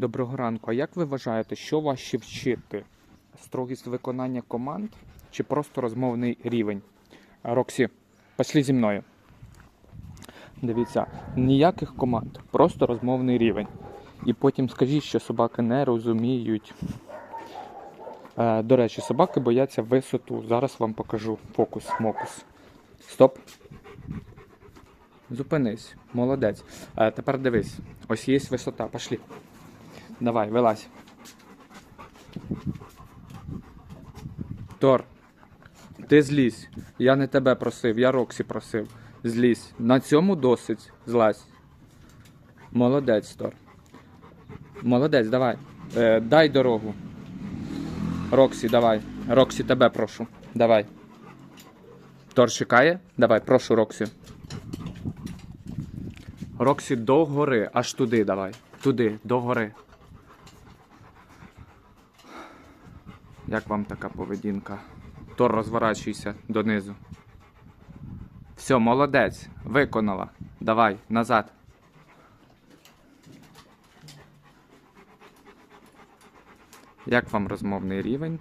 Доброго ранку. А як ви вважаєте, що важче вчити? Строгість виконання команд чи просто розмовний рівень? Роксі, пішли зі мною. Дивіться, ніяких команд, просто розмовний рівень. І потім скажіть, що собаки не розуміють. Е, до речі, собаки бояться висоту. Зараз вам покажу фокус-мокус. Стоп. Зупинись, молодець. Е, тепер дивись, ось є висота, пошли. Давай, вилазь. Тор, ти злізь. Я не тебе просив, я Роксі просив. Злізь. На цьому досить злазь. Молодець, Тор. Молодець, давай. Е, дай дорогу. Роксі, давай. Роксі, тебе прошу. Давай. Тор чекає? Давай, прошу, Роксі. Роксі до гори, аж туди давай. Туди, до гори. Як вам така поведінка? Тор, розворачуйся донизу. Все, молодець. Виконала. Давай, назад. Як вам розмовний рівень?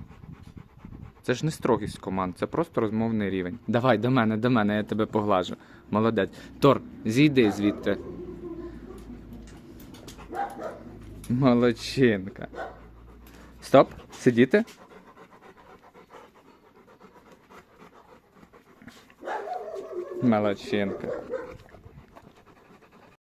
Це ж не строгість команд, це просто розмовний рівень. Давай до мене, до мене, я тебе поглажу. Молодець. Тор, зійди звідти. Молодчинка. Стоп, сидіти. Молодчинка.